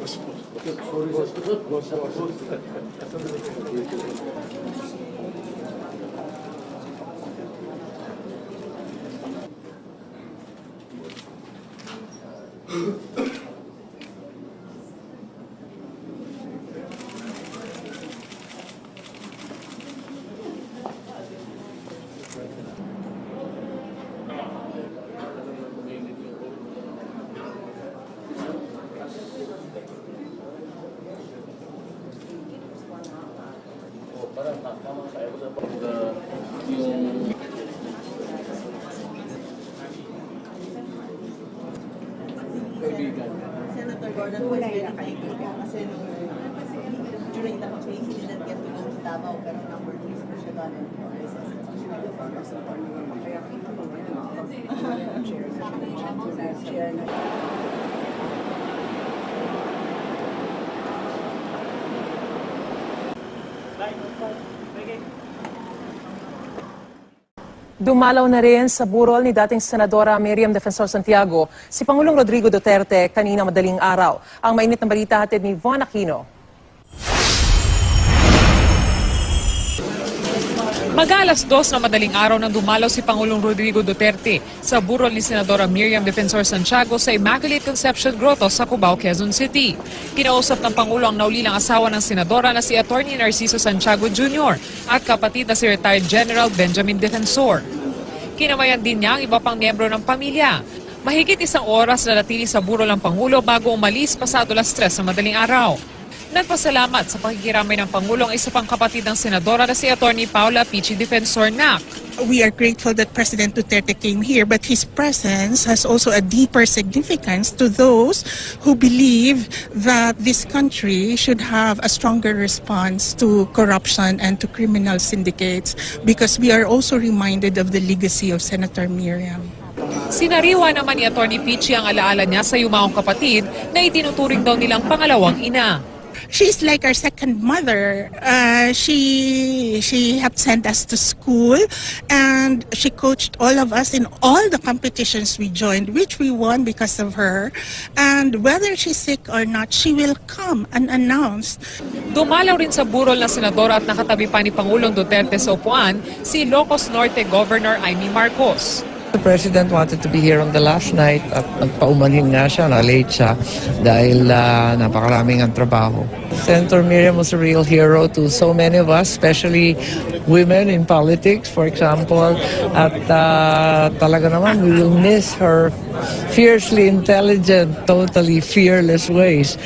Gracias. Senator Gordon was very thankful kasi nung during the campaign, he didn't get to go to Davao, pero number three po siya doon. And Kaya kita mo ngayon, chair na chair na Dumalaw na rin sa burol ni dating Senadora Miriam Defensor Santiago si Pangulong Rodrigo Duterte kanina madaling araw. Ang mainit na balita hatid ni Von Aquino. Mag-alas dos na madaling araw nang dumalaw si Pangulong Rodrigo Duterte sa burol ni Senadora Miriam Defensor Santiago sa Immaculate Conception Grotto sa Cubao, Quezon City. Kinausap ng Pangulo ang naulilang asawa ng Senadora na si Attorney Narciso Santiago Jr. at kapatid na si retired General Benjamin Defensor. Kinamayan din niya ang iba pang miyembro ng pamilya. Mahigit isang oras na natili sa burol ang Pangulo bago umalis pasado las tres sa madaling araw. Nagpasalamat sa pakikiramay ng Pangulo ang isa pang kapatid ng Senadora na si Attorney Paula Pichi Defensor Nac. we are grateful that President Duterte came here, but his presence has also a deeper significance to those who believe that this country should have a stronger response to corruption and to criminal syndicates, because we are also reminded of the legacy of Senator Miriam. Sinariwa naman ni Attorney Pichi ang alaala niya sa yumaong kapatid na itinuturing daw nilang pangalawang ina. She's like our second mother. Uh, she she helped send us to school, and she coached all of us in all the competitions we joined, which we won because of her. And whether she's sick or not, she will come unannounced. Dumalaw rin sa burol ng senadora at nakatabi pa ni Pangulong Duterte sa upuan si Ilocos Norte Governor Amy Marcos. The President wanted to be here on the last night at nagpaumanhin nga siya, na-late siya dahil ah, napakaraming ang trabaho. Senator Miriam was a real hero to so many of us, especially women in politics, for example. At ah, talaga naman, we will miss her fiercely intelligent, totally fearless ways.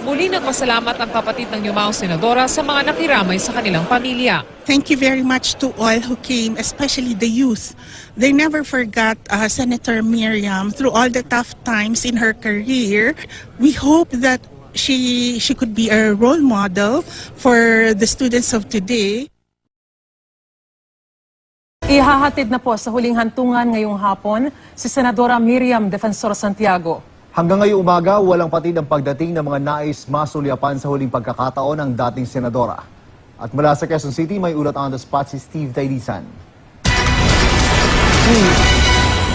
Muli nagpasalamat ang kapatid ng yumaong senadora sa mga nakiramay sa kanilang pamilya. Thank you very much to all who came, especially the youth. They never forgot uh, Senator Miriam through all the tough times in her career. We hope that she she could be a role model for the students of today. Ihahatid na po sa huling hantungan ngayong hapon si Senadora Miriam Defensor Santiago. Hanggang ngayong umaga, walang patid ang pagdating ng mga nais masulyapan sa huling pagkakataon ng dating senadora. At mula sa Quezon City, may ulat on the spot si Steve Taydisan.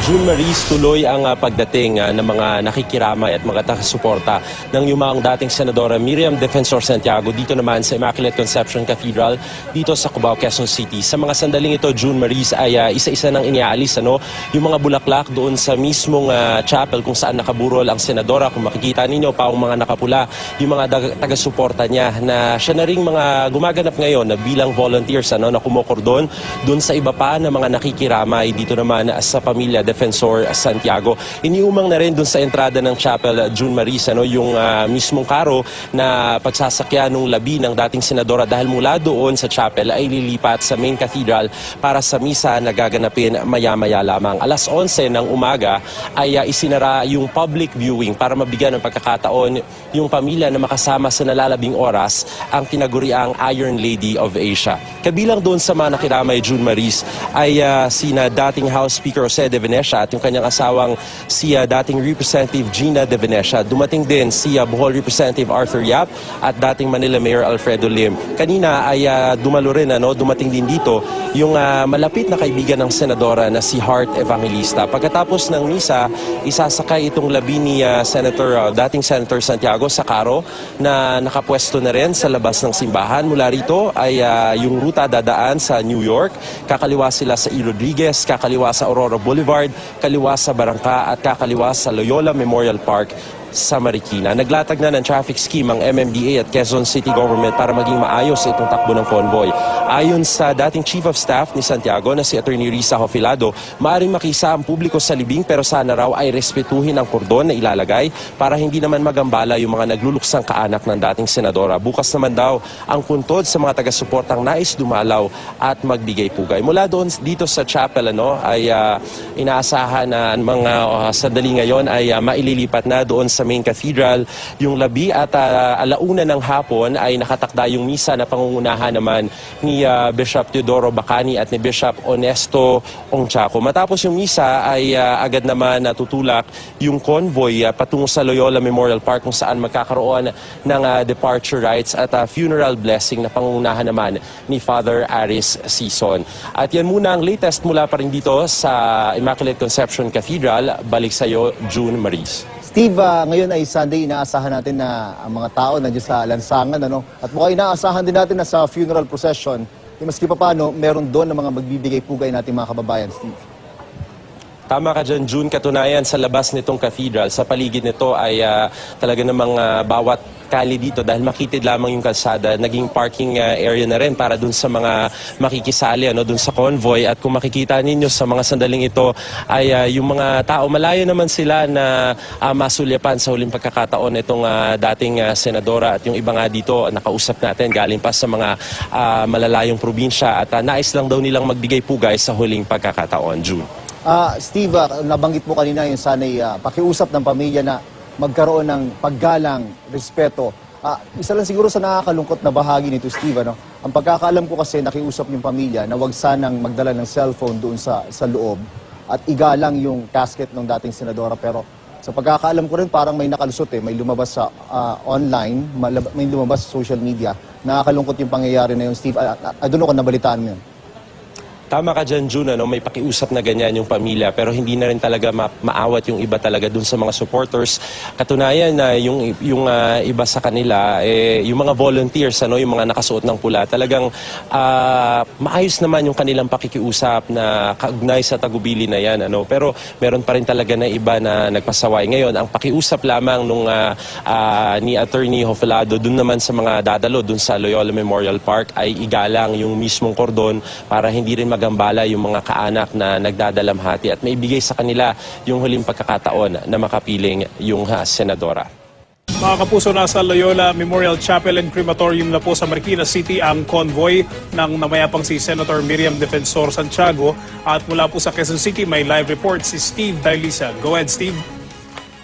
June Maris tuloy ang ah, pagdating ah, ng mga nakikiramay at mga takasuporta ng yumaong dating Senadora Miriam Defensor Santiago dito naman sa Immaculate Conception Cathedral dito sa Cubao, Quezon City. Sa mga sandaling ito, June Maris ay ah, isa-isa nang iniaalis ano, yung mga bulaklak doon sa mismong ah, chapel kung saan nakaburol ang Senadora. Kung makikita ninyo pa ang mga nakapula, yung mga taga-suporta niya na siya na rin mga gumaganap ngayon na bilang volunteers ano, na kumokordon doon sa iba pa na mga nakikiramay dito naman sa pamilya Defensor Santiago. Iniumang na rin doon sa entrada ng Chapel June Maris ano, yung ah, mismong karo na pagsasakyan ng labi ng dating senadora dahil mula doon sa chapel ay lilipat sa main cathedral para sa misa na gaganapin maya-maya lamang. Alas 11 ng umaga ay ah, isinara yung public viewing para mabigyan ng pagkakataon yung pamilya na makasama sa nalalabing oras ang tinaguriang Iron Lady of Asia. Kabilang doon sa mga nakiramay June Maris ay ah, sina dating House Speaker Jose De Venecia Venecia at yung kanyang asawang si ah, dating Representative Gina De Venecia. Dumating din si ah, Bohol Representative Arthur Yap at dating Manila Mayor Alfredo Lim. Kanina ay ah, dumalo rin, ano, dumating din dito yung ah, malapit na kaibigan ng senadora na si Hart Evangelista. Pagkatapos ng misa, isasakay itong labi ni ah, Senator, ah, dating Senator Santiago sa karo na nakapwesto na rin sa labas ng simbahan. Mula rito ay ah, yung ruta dadaan sa New York. Kakaliwa sila sa E. Rodriguez, kakaliwa sa Aurora Boulevard, kaliwa sa Barangka at kakaliwa sa Loyola Memorial Park sa Marikina. Naglatag na ng traffic scheme ang MMDA at Quezon City Government para maging maayos itong takbo ng convoy. Ayon sa dating Chief of Staff ni Santiago na si Attorney Risa Hofilado, maaaring makisa ang publiko sa libing pero sana raw ay respetuhin ang kordon na ilalagay para hindi naman magambala yung mga nagluluksang kaanak ng dating senadora. Bukas naman daw ang puntod sa mga taga-suportang nais dumalaw at magbigay pugay. Mula doon dito sa chapel ano, ay ah, inaasahan na mga ah, sandali ngayon ay ah, maililipat na doon sa main cathedral. Yung labi at ah, alauna ng hapon ay nakatakda yung misa na pangungunahan naman ni ah, Bishop Teodoro Bacani at ni Bishop Onesto Ongchaco. Matapos yung misa ay ah, agad naman natutulak yung convoy ah, patungo sa Loyola Memorial Park kung saan magkakaroon ng ah, departure rites at ah, funeral blessing na pangungunahan naman ni Father Aris Sison. At yan muna ang latest mula pa rin dito sa Immaculate Conception Cathedral. Balik sa iyo, June Maris. Steve, ah, ngayon ay Sunday, inaasahan natin na ang mga tao nandiyan sa lansangan, ano? At mukhang inaasahan din natin na sa funeral procession, eh, maski pa paano, meron doon ng mga magbibigay pugay natin mga kababayan, Steve. Tama ka dyan, June. Katunayan, sa labas nitong cathedral, sa paligid nito ay ah, talaga namang ah, bawat kali dito dahil makitid lamang yung kalsada, naging parking ah, area na rin para dun sa mga makikisali, ano, dun sa convoy. At kung makikita ninyo sa mga sandaling ito, ay ah, yung mga tao, malayo naman sila na ah, masulyapan sa huling pagkakataon itong ah, dating ah, senadora at yung iba nga dito, nakausap natin, galing pa sa mga ah, malalayong probinsya at ah, nais lang daw nilang magbigay pugay sa huling pagkakataon, June. Ah, Steve, ah, nabanggit mo kanina yung sanay ah, pakiusap ng pamilya na magkaroon ng paggalang, respeto. Ah, isa lang siguro sa nakakalungkot na bahagi nito, Steve, ano? Ang pagkakaalam ko kasi nakiusap yung pamilya na wag sanang magdala ng cellphone doon sa sa loob at igalang yung casket ng dating senadora pero sa pagkakaalam ko rin parang may nakalusot eh, may lumabas sa ah, online, may lumabas sa social media. Nakakalungkot yung pangyayari na yun, Steve. Ah, ah, I don't know kung nabalitaan mo yun. Tama ka dyan, June, ano, may pakiusap na ganyan yung pamilya pero hindi na rin talaga ma- maawat yung iba talaga dun sa mga supporters. Katunayan na yung, yung ah, iba sa kanila, eh, yung mga volunteers, ano, yung mga nakasuot ng pula, talagang ah, maayos naman yung kanilang pakikiusap na kaugnay sa tagubili na yan. Ano, pero meron pa rin talaga na iba na nagpasaway. Ngayon, ang pakiusap lamang nung ah, ah, ni Attorney Hoflado dun naman sa mga dadalo dun sa Loyola Memorial Park ay igalang yung mismong kordon para hindi rin magambala yung mga kaanak na nagdadalamhati at maibigay sa kanila yung huling pagkakataon na makapiling yung ah, senadora. Mga kapuso, nasa Loyola Memorial Chapel and Crematorium na po sa Marikina City ang convoy ng namayapang si Senator Miriam Defensor Santiago. At mula po sa Quezon City, may live report si Steve Dailisa. Go ahead, Steve.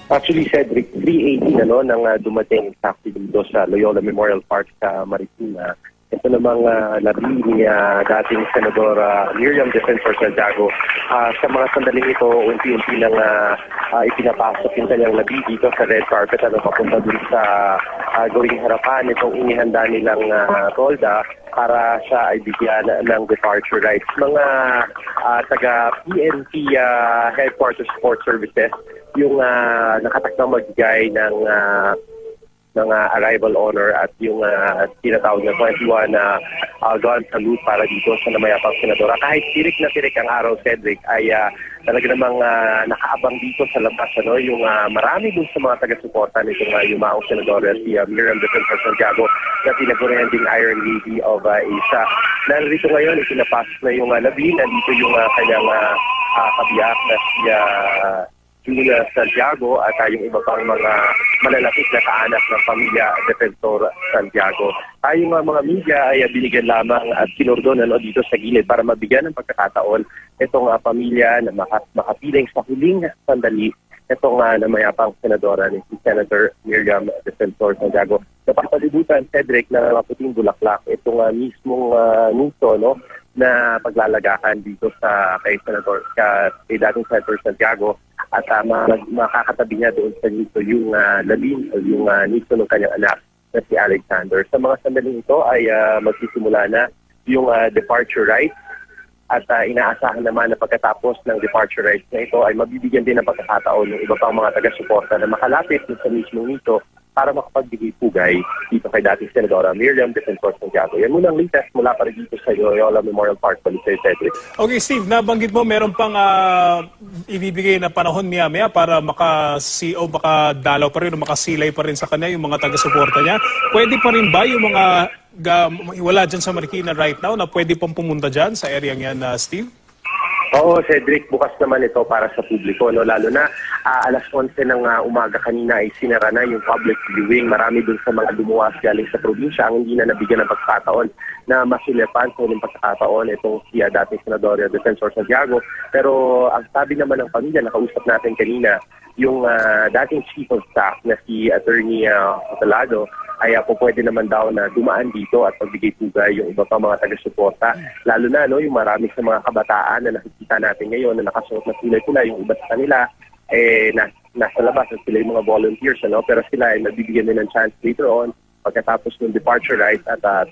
Actually, Cedric, 3.18 ano, nang uh, dumating exactly dito sa Loyola Memorial Park sa Marikina. Ito namang uh, labi ni ah, dating Senadora Miriam Defensor Santiago. Ah, sa mga sandaling ito, unti-unti lang ah, ah, ipinapasok yung kanyang labi dito sa red carpet ano, papunta dun sa uh, gawing harapan itong inihanda nilang ah, tolda para siya ay bigyan ng departure rights. Mga ah, taga PNP ah, Headquarters Support Services yung uh, nakatakdang magbigay ng ah, ng ah, arrival honor at yung uh, tinatawag na 21 na uh, gun salute para dito sa namayapang senadora. Kahit tirik na tirik ang araw, Cedric, ay ah, talaga namang ah, nakaabang dito sa labas ano, yung ah, marami dun sa mga taga-suporta nitong uh, yumaong senadora si uh, Miriam Defensor Santiago na tinagurihan ding Iron Lady of ah, Asia. Narito ngayon, ipinapasok na yung uh, labi, nandito yung uh, kanyang uh, kabiyak na si uh, Julia Santiago at uh, yung iba pang mga malalapit na kaanak ng pamilya Defensor Santiago. Uh, mga media ay binigyan lamang at kinordon ano, dito sa gilid para mabigyan ng pagkakataon itong uh, pamilya na maka- makapiling sa huling sandali itong uh, namayapang senadora ni si Senator Miriam Defensor Santiago. Napapalibutan, Cedric, na maputing bulaklak itong uh, mismong uh, nito, no? na paglalagakan dito sa kay Senator ka, kay dating Senator Santiago at uh, ma- makakatabi niya doon sa nito yung uh, labing o yung uh, nito ng kanyang anak na si Alexander. Sa mga sandaling ito ay uh, magsisimula na yung uh, departure rights at uh, inaasahan naman na pagkatapos ng departure rights na ito ay mabibigyan din ng pagkakataon ng iba pang mga taga-suporta na makalapit sa mismong nito para makapagbigay pugay dito kay dating Senadora Miriam Defensor Santiago. Yan muna ang latest mula pa rin dito sa Loyola Memorial Park, Balisay, Cedric. Okay, Steve, nabanggit mo meron pang ah, ibibigay na panahon niya maya para maka-CO, makadalaw pa rin o makasilay pa rin sa kanya yung mga taga-suporta niya. Pwede pa rin ba yung mga ga, wala dyan sa Marikina right now na pwede pang pumunta dyan sa area yan, na Steve? Oo, Cedric, bukas naman ito para sa publiko. No? Lalo na ah, alas 11 ng ah, umaga kanina ay sinara na yung public viewing. Marami dun sa mga lumuwas galing sa probinsya ang hindi na nabigyan ng pagkakataon na masilepan sa ng pagkakataon itong si uh, dating Senador Defensor Santiago. Pero ang sabi naman ng pamilya, nakausap natin kanina, yung ah, dating chief of staff na si Attorney uh, Catalado ay uh, po pwede naman daw na dumaan dito at pagbigay pugay yung iba pa mga taga-suporta. Lalo na no, yung marami sa mga kabataan na nakikita natin ngayon na nakasuot na kulay-kulay, yung iba sa kanila eh na, nasa labas at sila yung mga volunteers ano pero sila ay nabibigyan din ng chance later on pagkatapos ng departure rights at uh,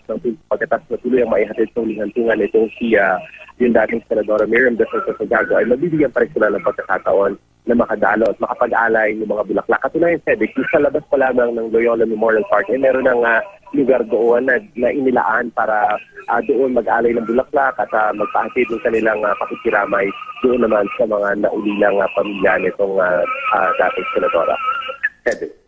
pagkatapos na tuloy ang maihatid ng lihantungan itong si uh, yung dating Senadora Miriam Defensor Santiago ay mabibigyan pa rin sila ng pagkakataon na makadalo at makapag-alay ng mga bulaklak. Cedric, yung sa labas pa lamang ng Loyola Memorial Park, eh, meron ng uh, lugar doon na, na inilaan para uh, doon mag-alay ng bulaklak at uh, magpahatid ng kanilang uh, pakikiramay doon naman sa mga naulilang uh, pamilya nitong uh, uh, dating senadora. Cedric.